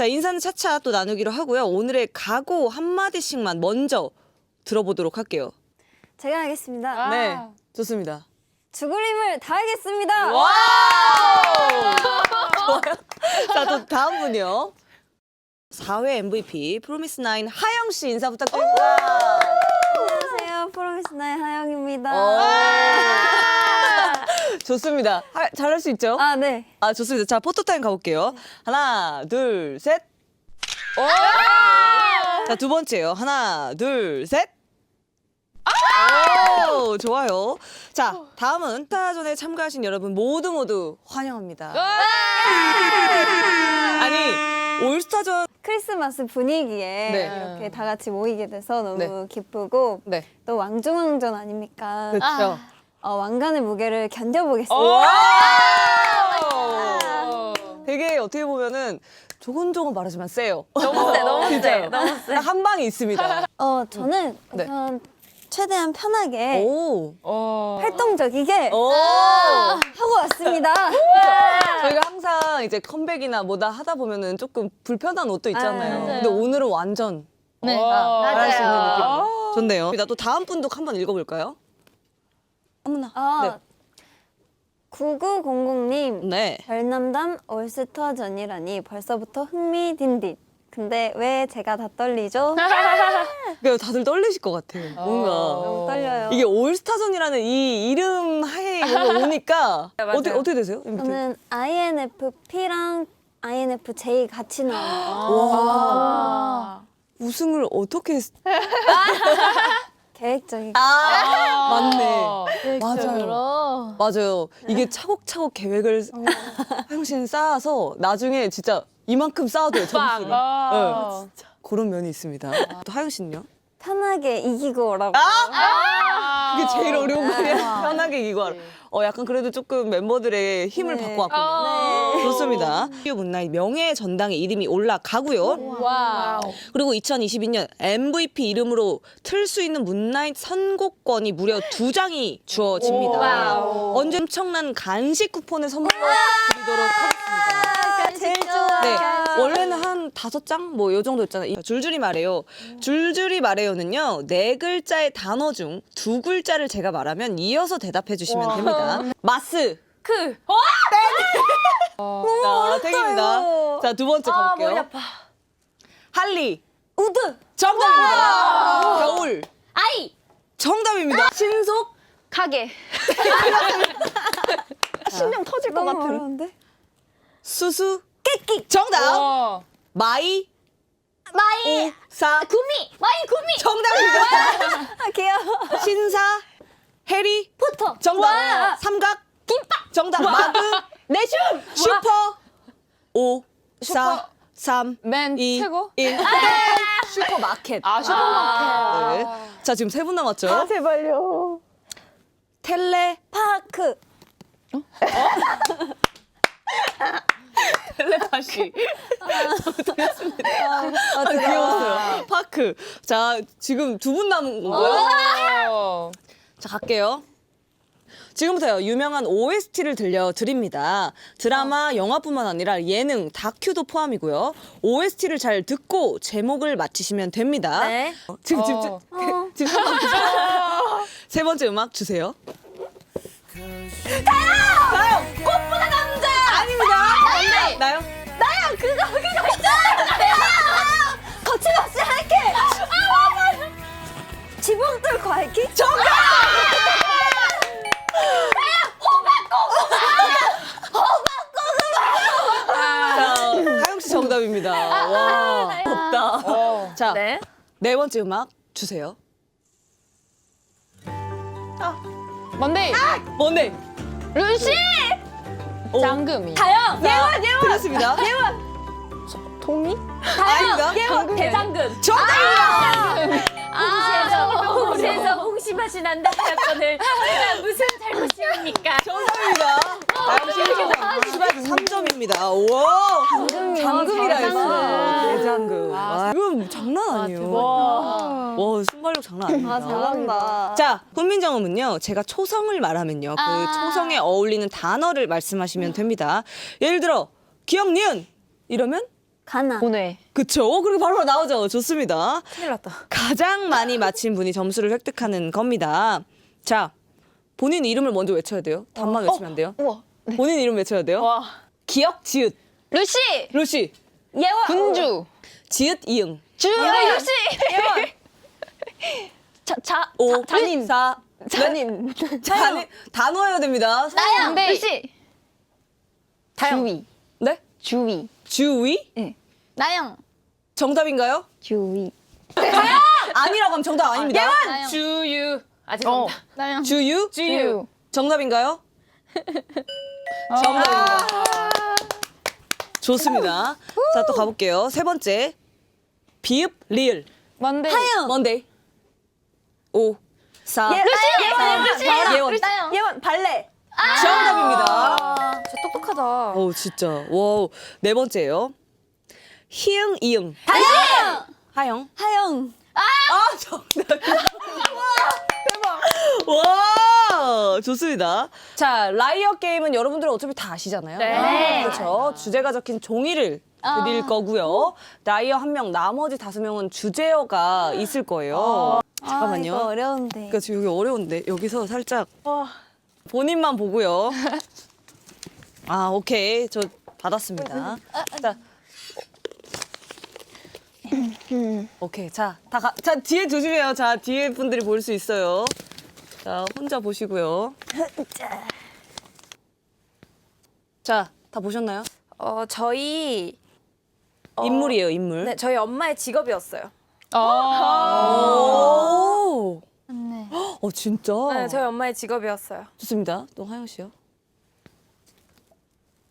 자, 인사는 차차 또 나누기로 하고요. 오늘의 각오 한마디씩만 먼저 들어보도록 할게요. 제가 하겠습니다. 아. 네, 좋습니다. 죽을 힘을 다하겠습니다. 와! 좋아요. 자, 또 다음 분이요. 4회 MVP 프로미스 나인 하영 씨 인사 부탁드립니다. 안녕하세요. 프로미스나의 하영입니다. 어. 좋습니다. 하- 잘할 수 있죠? 아, 네. 아, 좋습니다. 자, 포토타임 가볼게요. 하나, 둘, 셋. 오! 자, 두 번째요. 하나, 둘, 셋. 오, 좋아요. 자, 다음은 스타전에 참가하신 여러분 모두 모두 환영합니다. 아니, 올스타전. 크리스마스 분위기에 네. 이렇게 다 같이 모이게 돼서 너무 네. 기쁘고 네. 또 왕중왕전 아닙니까? 그렇죠. 어, 왕관의 무게를 견뎌보겠습니다. 되게 어떻게 보면은 조곤조곤 말하지만 세요. 너무 세, 너무 세. 너무 세. 한 방이 있습니다. 어, 저는 네. 우선 최대한 편하게 오. 어. 활동적이게 오. 하고 왔습니다. 저희가 항상 이제 컴백이나 뭐다 하다 보면은 조금 불편한 옷도 있잖아요. 아, 맞아요. 근데 오늘은 완전 네. 아, 잘할 수 있는 맞아요. 느낌. 좋네요. 나또 다음 분도 한번 읽어볼까요? 어머나. 아, 9900님 네. 별남담 올스타전이라니 벌써부터 흥미딘딘. 근데 왜 제가 다 떨리죠? 그러니까 다들 떨리실 것 같아요. 뭔가. 너무 떨려요. 이게 올스타전이라는 이 이름 하에 뭔가 오니까 어떻게 어떻게 되세요? 저는 INFP랑 INFJ 같이 나와요. 와. 우승을 어떻게 했... 계획적이게. 아, 맞네. 맞아요. 맞아요. 맞아요. 이게 차곡차곡 계획을 하영 씨는 쌓아서 나중에 진짜 이만큼 쌓아도 돼요, 점수를. 아. 네. 그런 면이 있습니다. 또 하영 씨는요? 편하게 이기고 오라고. 아. 그게 제일 어려운 거예요. 편하게 이거 알아. 어, 약간 그래도 조금 멤버들의 힘을 네. 받고 왔거든요. 네. 좋습니다. 휘 문나이 명예 전당에 이름이 올라가고요. 와우. 그리고 2022년 MVP 이름으로 틀 수 있는 문나잇 선곡권이 무려 두 장이 주어집니다. 와우. 언제 엄청난 간식 쿠폰을 선물로 드리도록 하겠습니다. 아, 제일 좋아. 네, 원래는 한 다섯 장 뭐 요 정도 있잖아요. 이 줄줄이 말해요. 줄줄이 말해요는요 네 글자의 단어 중 두 글자를 제가 말하면 이어서 대답해 주시면 됩니다. 마스. 크. 자, 택입니다. 자, 두 번째 아, 가볼게요. 머리 아파. 할리. 우드. 정답입니다. 겨울. 아이. 정답입니다. 신속. 가게. 심장 터질 것 같은. 어려운데? 수수. 깨끼. 정답. 어. 마이. 마이. 사. 구미. 마이 구미. 정답입니다. 아, 귀여워. 신사. 해리. 포터. 정답. 와. 삼각. 김밥. 정답. 마드. 내춤. 슈퍼. 오. 슈퍼. 사. 삼. 맨 이. 최고. 일. 슈퍼마켓. 아 슈퍼마켓. 네. 자, 지금 세 분 남았죠? 아, 제발요. 텔레. 파크. 텔레파시. 아, 귀여웠어요. 파크. 자, 지금 두 분 남은? 어. 자, 갈게요. 지금부터요, 유명한 OST를 들려드립니다. 드라마, 영화뿐만 아니라 예능, 다큐도 포함이고요. OST를 잘 듣고 제목을 맞히시면 됩니다. 네. 어, 지금, 지금, 어. 지금, 지금 잠깐 세 번째 음악 주세요. 꽃보다 남자! 아닙니다. 나요? 나야 그거 그거 있잖아. 거침없이 할게. 지붕 뚫고 할게. 정답! 자, 하영 씨 정답입니다. 와, 없다. 어. 자, 네. 네 번째 음악 주세요. 먼데이. 뭔데? 루시. 오. 장금이. 다영. 예원, 예원. 틀렸습니다. 동이? 아닙니다. 예원. 대장금. 정답입니다. 아, 홍시에서 홍시 맛이 난다 사건을 제가 무슨 잘못입니까? 정답입니다. 하영 씨 추가 3점입니다. 와, 장금이라 했어요. 대장금. 와, 이건 장난 아니에요. 와, 순발력 장난 아닙니다. 아 잘한다. 자, 훈민정음은요, 제가 초성을 말하면요, 그 아. 초성에 어울리는 단어를 말씀하시면 됩니다. 예를 들어, 기억, 니은! 이러면 가나. 보내. 그쵸? 그렇게 바로 나오죠. 좋습니다. 큰일 났다. 가장 많이 맞힌 분이 점수를 획득하는 겁니다. 자, 본인 이름을 먼저 외쳐야 돼요. 답만 외치면 안 돼요. 우와. 네. 본인 이름 외쳐야 돼요. 와. 기억, 지읒. 루시! 루시. 예원. 군주! 지읒, 이응. 주! 예원. 루시! 자, 자, 오, 자, 잔인. 사, 잔인. 잔인. 단어 해야 됩니다. 나영! 네. 루시! 주위. 네? 주위. 주위? 네. 나영! 정답인가요? 주위. 아니라고 하면 정답 아닙니다. 나영. 주유. 아 어. 죄송합니다. 나영. 주유? 주유. 정답인가요? 정답입니다. 좋습니다. 자, 또 가볼게요. 세 번째. 비읍, 리을. 뭔데? 먼데이. 오, 사, 예, 예원. 예원. 나영. 예원 발레. 정답입니다. 진짜 똑똑하다. 오, 진짜. 와우. 네 번째요. 희응, 이응. 하영. 하영. 하영. 아, 정답. 대박. 와, 좋습니다. 자, 라이어 게임은 여러분들은 어차피 다 아시잖아요. 네. 그렇죠. 주제가 적힌 종이를 드릴 거고요. 라이어 한 명, 나머지 다섯 명은 주제어가 있을 거예요. 아, 잠깐만요. 이거 어려운데. 그러니까 지금 여기 어려운데 여기서 살짝 본인만 보고요. 아 오케이 저 받았습니다. 자 오케이 자다자 뒤에 조심해요. 자 뒤에 분들이 볼 수 있어요. 자 혼자 보시고요. 자 다 보셨나요? 어 저희 인물이에요 인물. 네 저희 엄마의 직업이었어요. 오. 네. 어 진짜. 네 저희 엄마의 직업이었어요. 좋습니다. 또 하영 씨요.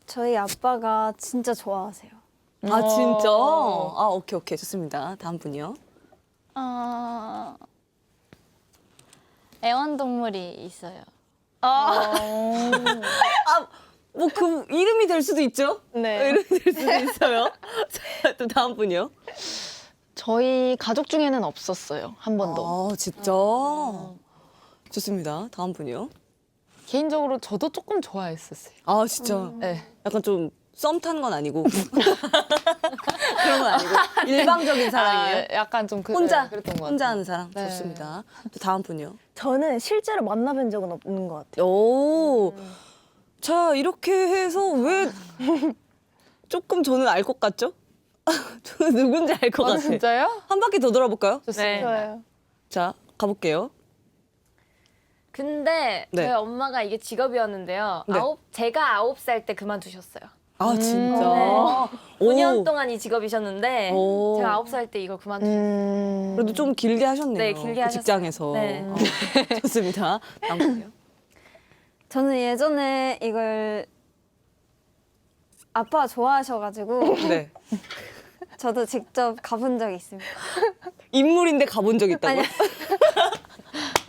저희 아빠가 진짜 좋아하세요. 아 진짜. 아 오케이 오케이 좋습니다. 다음 분이요. 어... 애완동물이 있어요. 뭐 그 이름이 될 수도 있죠. 네. 이름이 될 수도 있어요. 자, 또 다음 분이요. 저희 가족 중에는 없었어요. 한 번도. 아 진짜. 좋습니다. 다음 분이요. 개인적으로 저도 조금 좋아했었어요. 아 진짜. 네. 약간 좀썸 타는 건 아니고 그런 건 아니고 일방적인 사랑이에요. 아, 약간 좀 그, 혼자 네, 그랬던 것 같아요. 혼자 하는 사랑 네. 좋습니다. 또 다음 분이요. 저는 실제로 만나본 적은 없는 것 같아요. 오. 자 이렇게 해서 왜 조금 저는 알 것 같죠? 저는 누군지 알 것 아, 같아. 진짜요? 한 바퀴 더 돌아볼까요? 네. 좋아요. 자 가볼게요. 근데 네. 저희 엄마가 이게 직업이었는데요. 네. 아홉 제가 아홉 살 때 그만두셨어요. 아 진짜. 네. 5년 오. 동안 이 직업이셨는데 오. 제가 아홉 살때 이걸 그만두셨어요. 음. 그래도 좀 길게 하셨네요. 네, 길게 그 하셨어요. 직장에서. 네. 어, 좋습니다. 다음 분이요. 저는 예전에 이걸 아빠가 좋아하셔가지고 네. 저도 직접 가본 적이 있습니다. 인물인데 가본 적 있다고? 아니, 알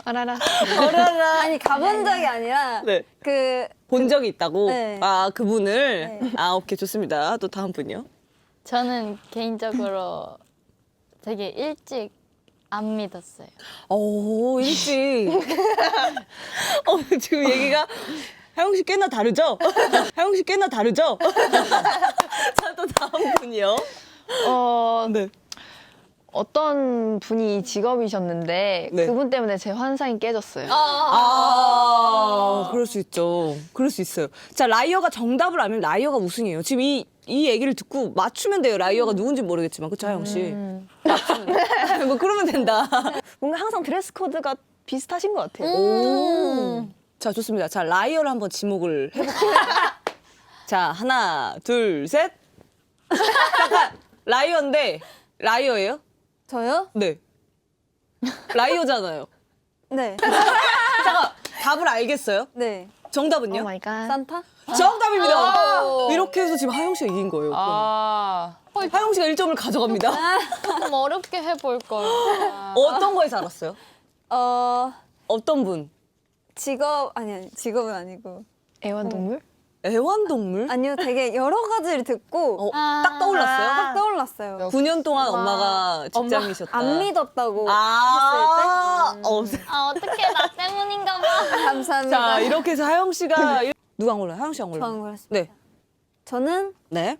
아라. 아니 가본 적이 아니라 네. 그 본 적이 있다고? 네. 아, 그분을? 네. 아, 오케이, 좋습니다. 또 다음 분이요. 저는 개인적으로 되게 일찍 안 믿었어요. 오, 일찍. 어, 지금 얘기가 하영 씨 꽤나 다르죠? 하영 씨 꽤나 다르죠? 자, 또 다음 분이요. 어, 네. 어떤 분이 직업이셨는데 네. 그분 때문에 제 환상이 깨졌어요. 아, 그럴 수 있죠. 그럴 수 있어요. 자, 라이어가 정답을 알면 라이어가 우승이에요. 지금 이, 이 얘기를 듣고 맞추면 돼요. 라이어가 누군지 모르겠지만. 그쵸, 하영 씨? 맞추면. 뭐, 그러면 된다. 뭔가 항상 드레스 코드가 비슷하신 것 같아요. 오. 자, 좋습니다. 자, 라이어를 한번 지목을 해볼게요. 자, 하나, 둘, 셋. 잠깐, 라이어인데, 라이어예요? 저요? 네. 라이어잖아요. 네. 잠깐, 답을 알겠어요? 네. 정답은요? 오 마이 갓. 산타? 정답입니다. 이렇게 해서 지금 하영 씨가 이긴 거예요. 아, 하영 씨가 1점을 가져갑니다. 좀 어렵게 해볼 걸. 어떤 거에서 알았어요? 어 어떤 분? 직업 아니 아니 직업은 아니고 애완동물? 애완동물? 아니요 되게 여러 가지를 듣고 어, 딱 떠올랐어요? 딱 떠올랐어요. 9년 동안 엄마가 직장이셨다. 안 믿었다고 아, 어, 아 어떻게 나 때문인가 봐. 감사합니다. 자, 이렇게 해서 하영 씨가 누가 안 골라요? 하영 씨안 골라요? 저안 골랐습니다. 네. 저는 네.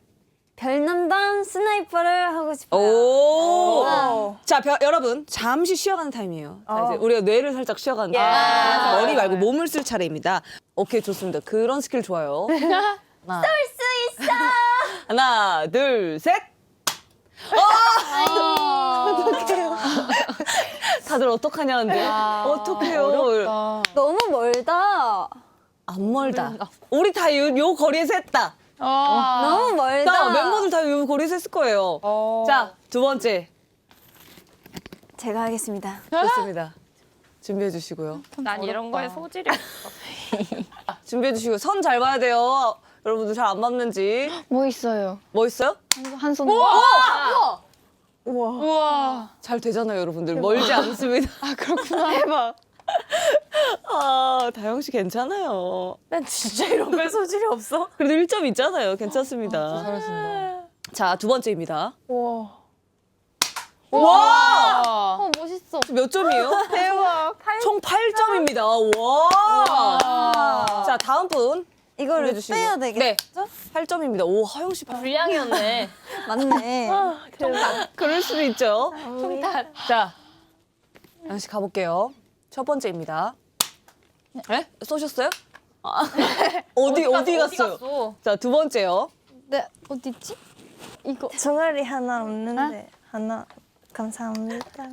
별남당 스나이퍼를 하고 싶어요. 오. 자, 벼- 여러분 잠시 쉬어가는 타임이에요. 자, 이제 우리가 뇌를 살짝 쉬어가는 타임. 머리 말고 몸을 쓸 차례입니다. 오케이, 좋습니다. 그런 스킬 좋아요. 하나. 쏠수 있어. 하나, 둘, 셋. 어떡해요. 다들 어떡하냐는데. 어떡해요. 어렵다. 너무 멀다. 안 멀다. 우리 다 요 거리에서 했다. 아. 너무 멀다. 자, 멤버들 다 요 거리에서 했을 거예요. 어. 자, 두 번째. 제가 하겠습니다. 좋습니다. 준비해 주시고요. 난 이런 거에 소질이 없어. 준비해 주시고 선 잘 봐야 돼요. 여러분들 잘 안 맞는지. 뭐 있어요? 뭐 있어요? 한 손. 우와. 잘 되잖아요, 여러분들. 멀지 않습니다. 아 그렇구나. 대박. 아, 다영 씨 괜찮아요. 난 진짜 이런 거에 소질이 없어. 그래도 1점 있잖아요. 괜찮습니다. 잘하신다. 자, 두 번째입니다. 우와. 와! 어 멋있어. 몇 점이에요? 대박. 총 8점입니다. 와! 자, 다음 분. 이거를. 빼야 되겠죠? 네. 8점입니다. 오, 하영 씨 8점. 불량이었네. 맞네. 그럴 수도 있죠. 자, 하영 씨 가볼게요. 첫 번째입니다. 네? 쏘셨어요? 아, 어디, 어디 갔어요? 갔어? 자, 두 번째요. 네 어디 있지? 이거 종아리 하나 없는데 하나 감사합니다.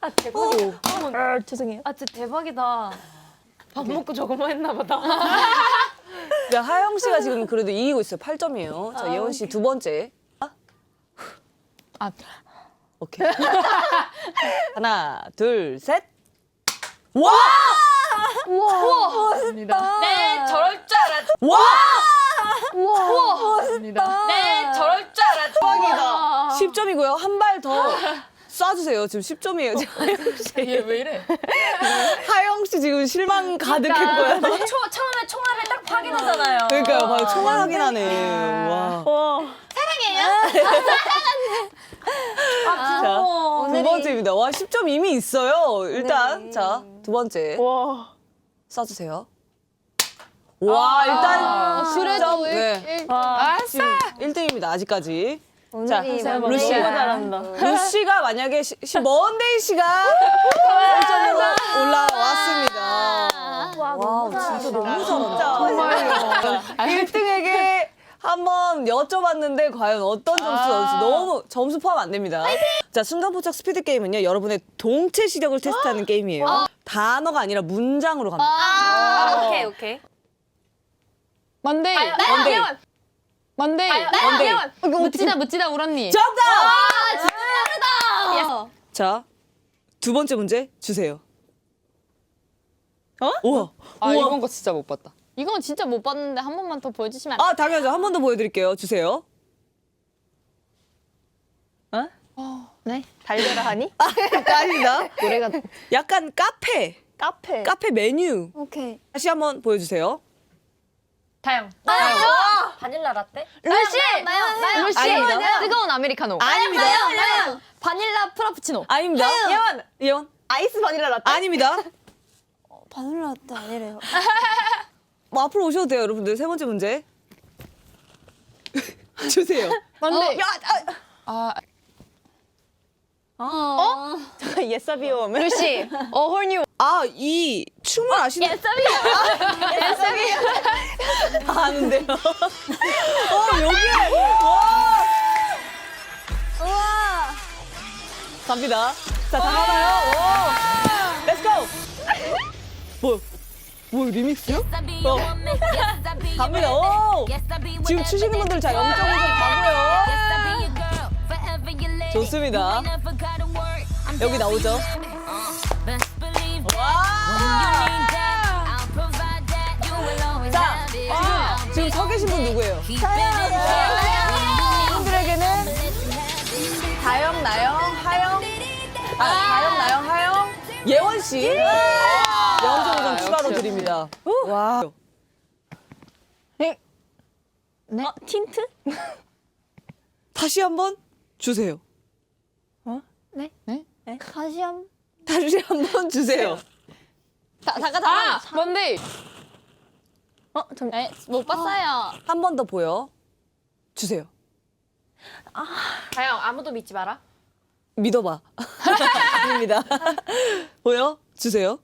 아 대박이다. 아, 죄송해요. 아 진짜 대박이다. 밥 먹고 저거만 했나 보다. 자, 하영 씨가 지금 그래도 이기고 있어요. 8점이에요. 자, 예원 씨 두 번째. 아 오케이. 하나, 둘, 셋. 와! 감사합니다. 네 저럴 줄 알았. 와! 감사합니다. 네 저럴 줄 알았. 대박이다. 10점이고요. 한 발 더 쏴주세요. 지금 10점이에요. 하영 씨. 얘왜 이래? 하영 씨 지금 실망 가득했고요. 초, 처음에 총알을 딱 확인하잖아요. 그러니까요. 바로 총알 확인하네. 와. 자, 두 번째입니다. 와, 10점 이미 있어요. 일단, 자, 두 번째. 와. 쏴주세요. 와, 일단. 그래도 10점. 네. 알았어. 1등입니다, 아직까지. 자, 뭐- 루시. 잘한다. 루시가 만약에 시, 시, 먼데이 씨가 1점으로 올라왔습니다. 와, 진짜 너무 잘한다. 정말요. 1등에게 한번 여쭤봤는데 과연 어떤 점수 나올지 너무 점수 포함 안 됩니다. 자, 순간포착 스피드 게임은요, 여러분의 동체 시력을 테스트하는 게임이에요. 단어가 아니라 문장으로 갑니다. 아, 오케이 오케이. 만데이. 먼데이. 만데이. 먼데이. 묻지다 묻지다 울었니? 정답! 자, 두 번째 문제 주세요. 어? 우와. 아 우와. 이번 거 진짜 못 봤다. 이건 진짜 못 봤는데 한 번만 더 보여주시면 안 아, 당연하죠. 한 번 더 보여드릴게요. 주세요. 네? 달려라 하니? 아닙니다. 노래가 약간 카페, 카페. 카페 메뉴. 오케이. 다시 한 번 보여주세요. 다영. 바닐라 라떼? 루시! 나요! 나요! 루시 아닙니다. 뜨거운 아메리카노. 아닙니다. 나요! 바닐라 프라푸치노. 아닙니다. 예원. 예원. 아이스 바닐라 라떼. 아닙니다. 바닐라 라떼 아니래요. 뭐 앞으로 오셔도 돼요, 여러분들. 세 번째 문제. 주세요. 만데이. 아 어? 예사비오. 루시 어 홀뉴 아, 이 춤을 아시는 다 아는데요. 어, 여기에. 와. 우와. 갑니다. 자, 다 가봐요. 오. 렛츠고. 뭐, 뭐, 리믹스요? 어. 갑니다. 오. 지금 추시는 분들 자, 0.5점 가고요. 좋습니다. 여기 나오죠. 와. 자, 지금, 지금 서 계신 분 누구예요? 분들에게는 다영, 나영, 하영, 아, 다영, 나영, 하영, 예원 씨0.5 점 추가로 역시, 드립니다. 와. 네. 어, 틴트? 다시 한번 주세요. 다시 한 다시 한번 주세요. 다, 다가 다. 아 만데이. 어, 잠 네, 못 봤어요. 한 번 더 보여. 주세요. 다영 아무도 믿지 마라. 믿어봐. 아닙니다. 뭐요? 주세요.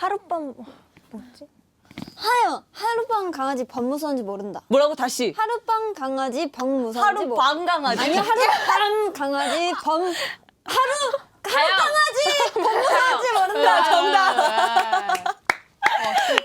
하룻밤 뭐지? 하여 하룻밤 강아지 밤 무서운지 모른다. 뭐라고 다시? 하룻밤 강아지 밤 무서운지 하루 모- 밤 강아지. 아니 하룻밤 강아지 밤 하루 다영. 무서운지 모른다. 정답.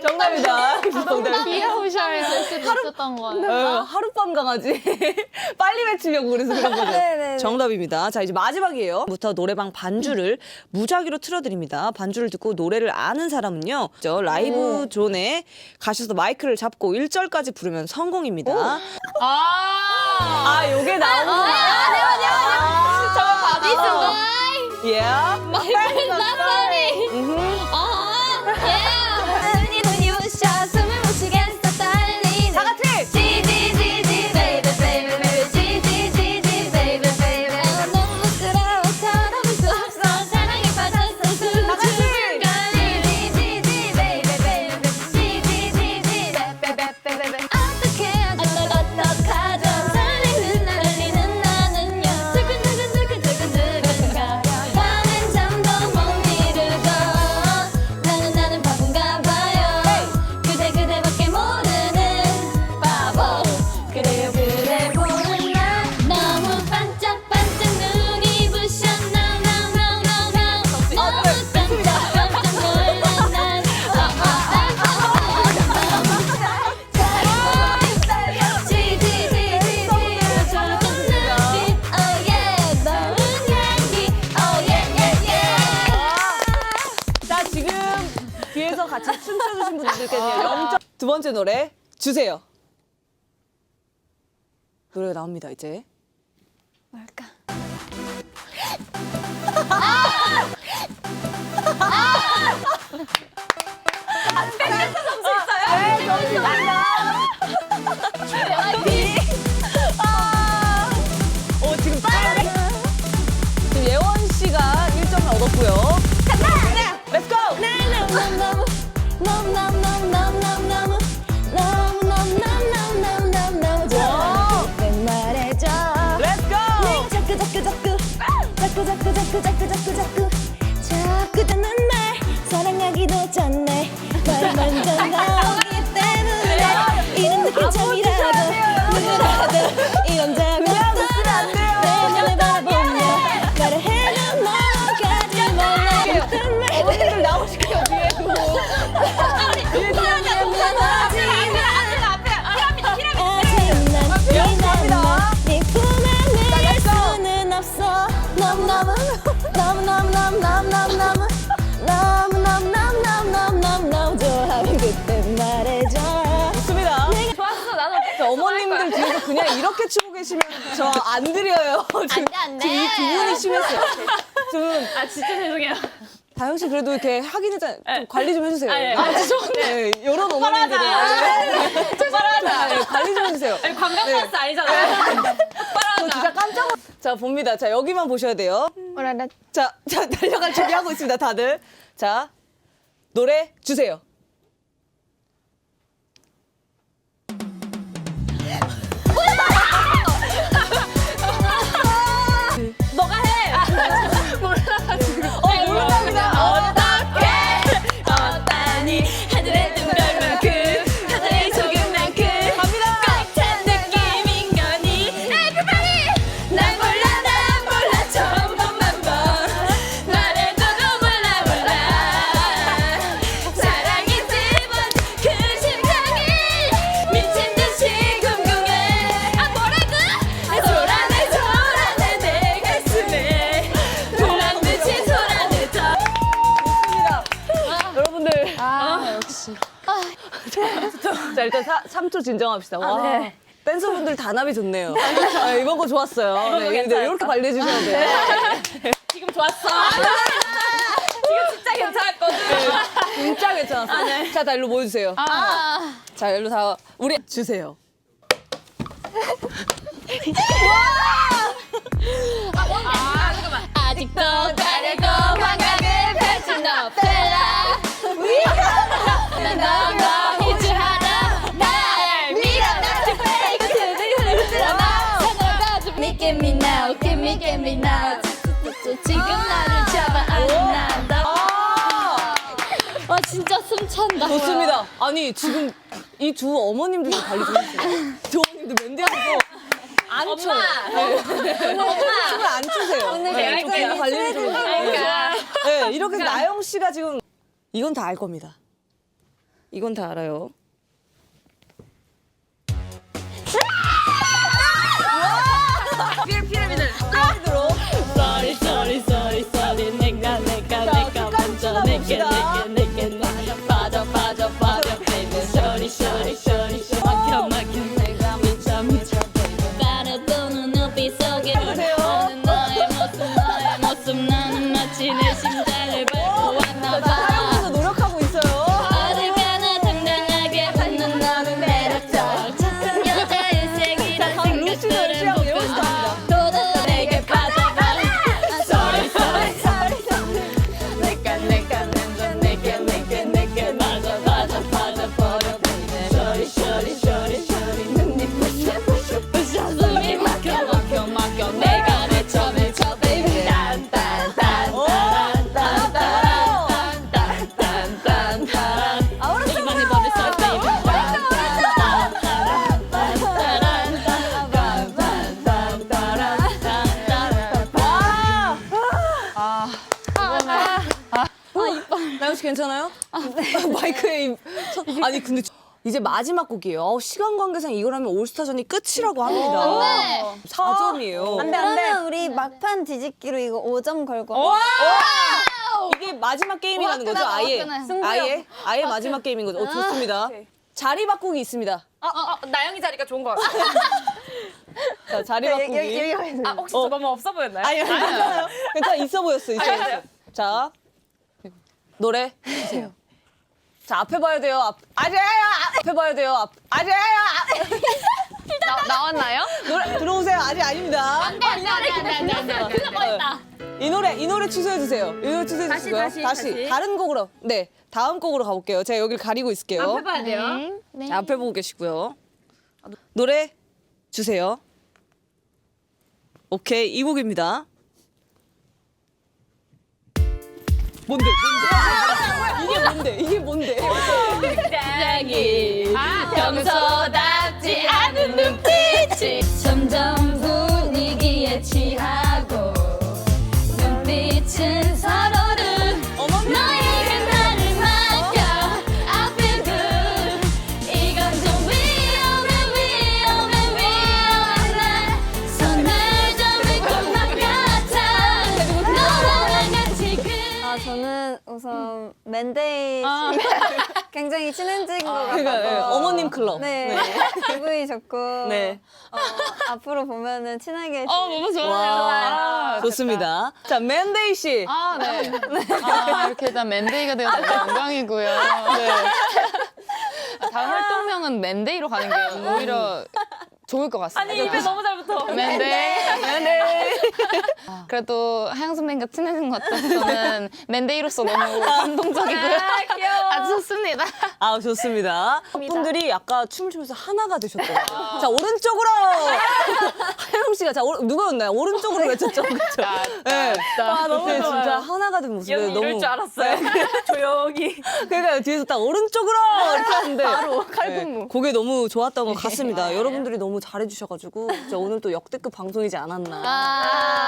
정답이다. 정답. 귀여우셔야 될 수도 있었던 거예요. 어, 하룻밤 강아지. 빨리 외치려고 그래서 그런 거죠. 네네네. 정답입니다. 자, 이제 마지막이에요. 부터 노래방 반주를 무작위로 틀어드립니다. 반주를 듣고 노래를 아는 사람은요. 저 라이브 존에 가셔서 마이크를 잡고 1절까지 부르면 성공입니다. 아, 아, 요게 나오는구나. 저 바비스 예. 마이 나사리. 좋겠네요. 영점. 두 번째 노래 주세요. 노래가 나옵니다 이제. 뭘까? 안 백에서 점수 있어요? 네, 점수 있어요. 자꾸 자꾸 자꾸 자꾸 자꾸 듣는 말 사랑하기도 전에 말 먼저 나오기 그냥 이렇게 추고 계시면 저 안 드려요. 지금, 돼, 안 돼. 지금 이 두 분이 심했어요. 좀 아 진짜 죄송해요. 다영 씨 그래도 이렇게 하긴 했잖아요. 좀 관리 좀 해주세요. 아, 예. 아, 죄송합니다. 네, 이런 어머님들이. 빨아다. 네, 관리 좀 해주세요. 아니 관광 버스 아니잖아요. 저 진짜 깜짝 놀- 자, 봅니다. 자, 여기만 보셔야 돼요. 오라라. 자, 자, 달려갈 준비하고 있습니다, 다들. 자, 노래 주세요. 진정합시다. 와. 댄서분들 단합이 좋네요. 아, 이번 거 좋았어요. 네, 근데 이렇게 관리해 주셔야 돼요. 지금 좋았어. 진짜 괜찮았거든. 진짜 괜찮았어. 자, 다 일로 모여주세요. 자, 일로 다 우리 주세요. 숨찬다 좋습니다. 아니 지금 이 두 어머님들도 관리 좀 해주세요. 두 어머님들 맨대하고 안 쳐요. 네. 춤을 안 추세요. 오늘 네, 좀 관리를 좀 해주세요. 네, 이렇게 나영 씨가 지금 이건 다 알 겁니다. 이건 다 알아요. 내가 baby 딴딴딴딴딴딴딴딴딴 버렸어 baby 나영 씨 괜찮아요? 마이크에 입- 아니 근데 이제 마지막 곡이에요. 어, 시간 관계상 이걸 하면 올스타전이 끝이라고 합니다. 4점이에요. 안 돼, 안 돼. 그러면 우리 막판 뒤집기로 이거 5점 걸고. 이게 마지막 게임이라는 거죠, 아예. 화끈해. 아예 아예 마지막 게임인 거죠. 어, 좋습니다. 자리 바꾸기 있습니다. 어, 어, 나영이 자리가 좋은 것 같아. 자, 자리 바꾸기. 아, 혹시 저 너무 없어 보였나요? 아니, 괜찮아요. 괜찮아, 있어 보였어, 있어 보였어. 자, 노래 주세요. 자, 앞에 봐야 돼요. 앞, 아재야! 앞에 봐야 돼요. 앞, 아재야! 나, 나왔나요? 노래 들어오세요. 아직 아닙니다. 안돼 안돼 안돼 안돼 안돼 그거 뻔했다 이 노래, 이 노래 취소해 주세요. 이 노래 취소해 주시고요. 다시, 다시. 다른 곡으로. 네, 다음 곡으로 가볼게요. 제가 여기를 가리고 있을게요. 해봐야 돼요. 네. 자, 앞에 보고 계시고요. 노래 주세요. 오케이, 이 곡입니다. 뭔데? 뭔데? 뭔데? 이게 뭔데? 굉장히 평소답지 않은 눈빛 맨데이 씨 굉장히 친해진 것 같아서. 그러니까, 예, 어머님 클럽. 네. 기분이 좋고. 네. 어, 앞으로 보면은 친하게. 어, 너무 좋아요. 와, 좋습니다. 자, 맨데이 씨. 아, 네. 아, 이렇게 일단 맨데이가 되어서 너무 영광이고요. 네. 다음 활동명은 맨데이로 가는 게 오히려 좋을 것 같습니다. 아니, 입에 너무 잘 붙어. 맨데이. 맨데이. 아, 그래도 하영 선배님과 친해진 것 같아서 저는 맨데이로서 너무 감동적이고요. 아주 좋습니다. 아, 좋습니다. 분들이 아까 춤을 추면서 하나가 되셨더라고요. 자, 오른쪽으로! 하영 씨가, 자, 오, 누구였나요? 오른쪽으로 외쳤죠? 그쵸? 네. 아, 너무 진짜 하나가 된 모습에 여기 너무. 이럴 줄 알았어요. 조용히. 그러니까 뒤에서 딱 오른쪽으로! 이렇게 하는데. 바로 칼군무. 그게 너무 좋았던 것 같습니다. 여러분들이 너무 잘해주셔가지고, 진짜 오늘 또 역대급 방송이지 않았나.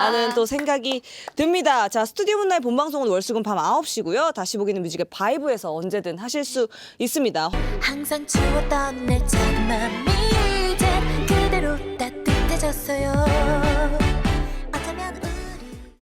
라는 또 생각이 듭니다. 자, 스튜디오 문나의 본방송은 월수금 밤 9시고요. 다시 보기는 뮤직의 바이브에서 언제든 하실 수 있습니다. 항상 추웠던 내 참맘이 이제 그대로 따뜻해졌어요